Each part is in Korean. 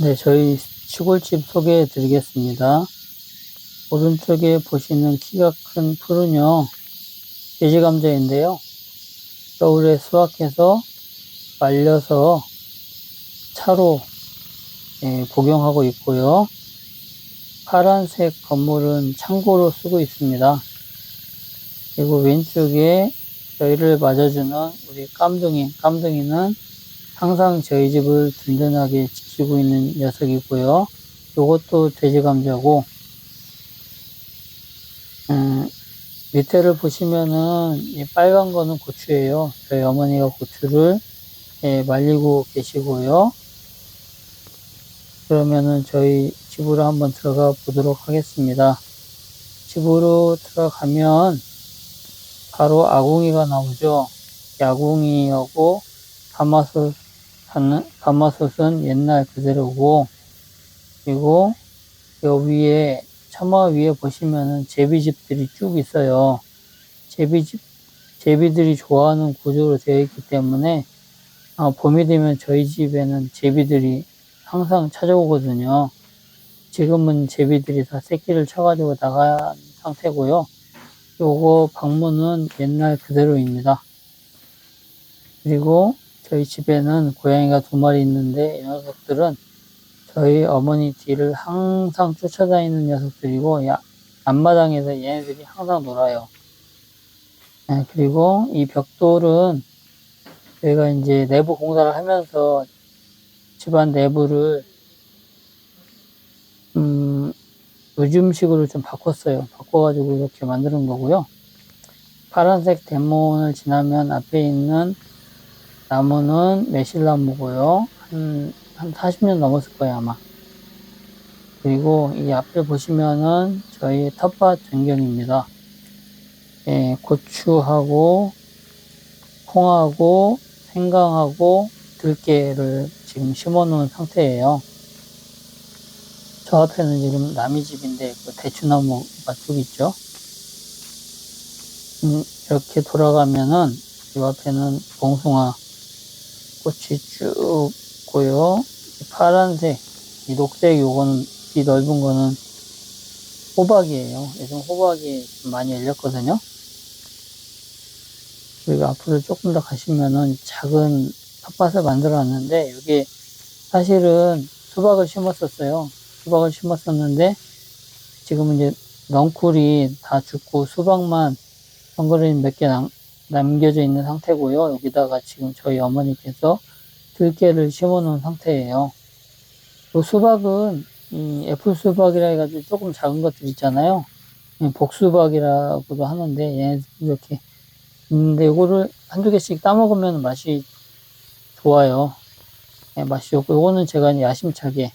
네, 저희 시골집 소개해 드리겠습니다. 오른쪽에 보시는 키가 큰 풀은요, 돼지감자인데요. 겨울에 수확해서 말려서 차로 예, 복용하고 있고요. 파란색 건물은 창고로 쓰고 있습니다. 그리고 왼쪽에 저희를 맞아주는 우리 깜둥이, 깜둥이는 항상 저희 집을 든든하게 지키고 있는 녀석이고요. 요것도 돼지 감자고, 음, 밑에를 보시면은 이 빨간 거는 고추예요. 저희 어머니가 고추를 예, 말리고 계시고요. 그러면은 저희 집으로 한번 들어가 보도록 하겠습니다. 집으로 들어가면 바로 아궁이가 나오죠. 이 아궁이하고 가마솥 가마솥은 옛날 그대로고 그리고 여 위에 처마 위에 보시면은 제비집들이 쭉 있어요. 제비집 제비들이 좋아하는 구조로 되어 있기 때문에 아, 봄이 되면 저희 집에는 제비들이 항상 찾아오거든요. 지금은 제비들이 다 새끼를 쳐가지고 나간 상태고요. 요거 방문은 옛날 그대로입니다. 그리고 저희 집에는 고양이가 두 마리 있는데 이 녀석들은 저희 어머니 뒤를 항상 쫓아다니는 녀석들이고 야, 앞마당에서 얘네들이 항상 놀아요. 네, 그리고 이 벽돌은 저희가 이제 내부 공사를 하면서 집안 내부를 음, 요즘식으로 좀 바꿨어요. 바꿔가지고 이렇게 만드는 거고요. 파란색 대문을 지나면 앞에 있는 나무는 매실나무고요. 한, 한 40년 넘었을 거예요, 아마. 그리고 이 앞에 보시면은 저희 텃밭 전경입니다. 예, 고추하고 콩하고 생강하고 들깨를 지금 심어 놓은 상태예요. 저 앞에는 지금 남이 집인데 그 대추나무가 쭉 있죠. 음, 이렇게 돌아가면은 이 앞에는 봉숭아 꽃이 쭉 있고요. 이 파란색, 이 녹색 요거는 이 넓은 거는 호박이에요. 요즘 호박이 좀 많이 열렸거든요. 그리고 앞으로 조금 더 가시면은 작은 텃밭을 만들어 놨는데 여기 사실은 수박을 심었었어요. 수박을 심었었는데 지금은 이제 넝쿨이 다 죽고 수박만 덩그러니 몇개 남겨져 있는 상태고요. 여기다가 지금 저희 어머니께서 들깨를 심어 놓은 상태예요. 이 수박은 이 애플 수박이라 해가지고 조금 작은 것들 있잖아요. 복수박이라고도 하는데 얘 이렇게 있는데 이거를 한두 개씩 따 먹으면 맛이 좋아요. 네, 맛이 좋고 요거는 제가 야심차게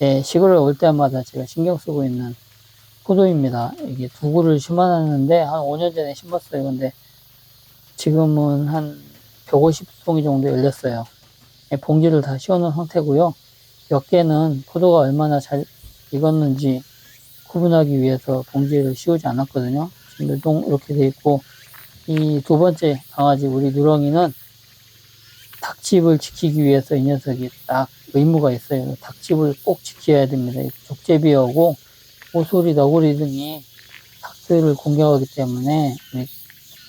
네, 시골에 올 때마다 제가 신경 쓰고 있는 포도입니다. 이게 두 그루를 심어놨는데 한 5년 전에 심었어요. 근데 지금은 한 150송이 정도 열렸어요. 네, 봉지를 다 씌워놓은 상태고요. 몇 개는 포도가 얼마나 잘 익었는지 구분하기 위해서 봉지를 씌우지 않았거든요. 지금 동 이렇게 돼 있고 이 두 번째 강아지 우리 누렁이는 닭집을 지키기 위해서 이 녀석이 딱 의무가 있어요. 닭집을 꼭 지켜야 됩니다. 족제비하고 오소리, 너구리 등이 닭들을 공격하기 때문에 우리,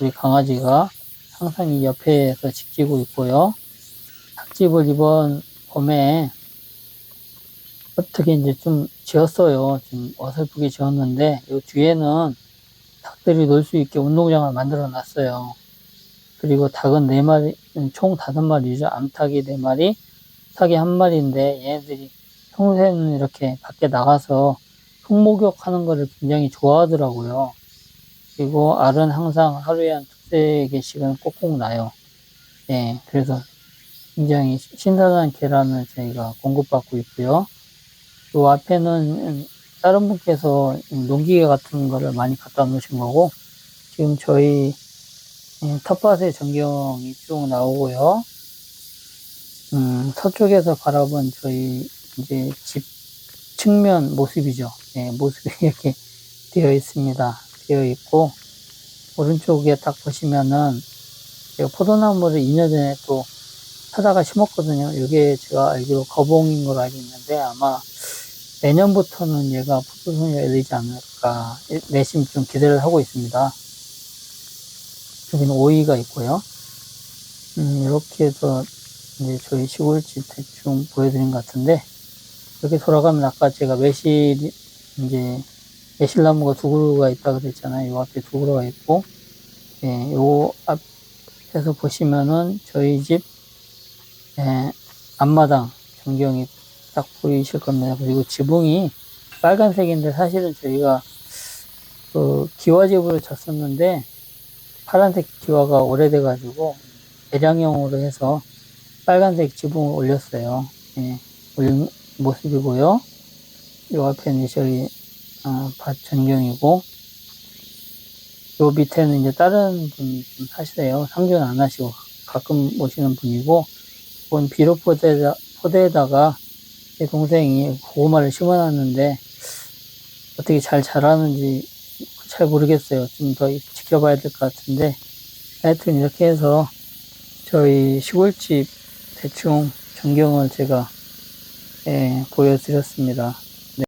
우리 강아지가 항상 이 옆에서 지키고 있고요. 닭집을 이번 봄에 어떻게 이제 좀 지었어요. 좀 어설프게 지었는데 이 뒤에는 닭들이 놀 수 있게 운동장을 만들어 놨어요. 그리고 닭은 네 마리, 총 다섯 마리죠. 암탉이 네 마리, 닭이 한 마리인데 얘네들이 평소에는 이렇게 밖에 나가서 흙목욕 하는 거를 굉장히 좋아하더라고요. 그리고 알은 항상 하루에 한 두세 개씩은 꼭꼭 나요. 네, 그래서 굉장히 신선한 계란을 저희가 공급받고 있고요. 요 앞에는 다른 분께서 농기계 같은 거를 많이 갖다 놓으신 거고, 지금 저희 예, 텃밭의 전경이 쭉 나오고요. 음, 서쪽에서 바라본 저희 이제 집 측면 모습이죠. 예, 모습이 이렇게 되어 있습니다. 되어 있고, 오른쪽에 딱 보시면은, 제가 포도나무를 2년 전에 또 사다가 심었거든요. 이게 제가 알기로 거봉인 걸로 알고 있는데 아마 내년부터는 얘가 포도송이가 열리지 않을까 내심 좀 기대를 하고 있습니다. 여기는 오이가 있고요. 음, 이렇게 해서 이제 저희 시골집 대충 보여드린 것 같은데 이렇게 돌아가면 아까 제가 매실 이제 매실나무가 두 그루가 있다 그랬잖아요. 요 앞에 두 그루가 있고 예, 요 앞에서 보시면은 저희 집 예, 앞마당 전경이 딱 보이실 겁니다. 그리고 지붕이 빨간색인데 사실은 저희가 그 기와집으로 쳤었는데 파란색 기와가 오래돼가지고 대량형으로 해서 빨간색 지붕을 올렸어요. 예, 올린 모습이고요. 요 앞에는 저희 어, 밭 전경이고 요 밑에는 이제 다른 분이 좀 사시세요. 상주는 안 하시고 가끔 오시는 분이고 이건 비료 포대에다, 포대에다가 제 동생이 고구마를 심어놨는데 어떻게 잘 자라는지 잘 모르겠어요. 좀 더 지켜봐야 될 것 같은데 하여튼 이렇게 해서 저희 시골집 대충 전경을 제가 예, 보여드렸습니다.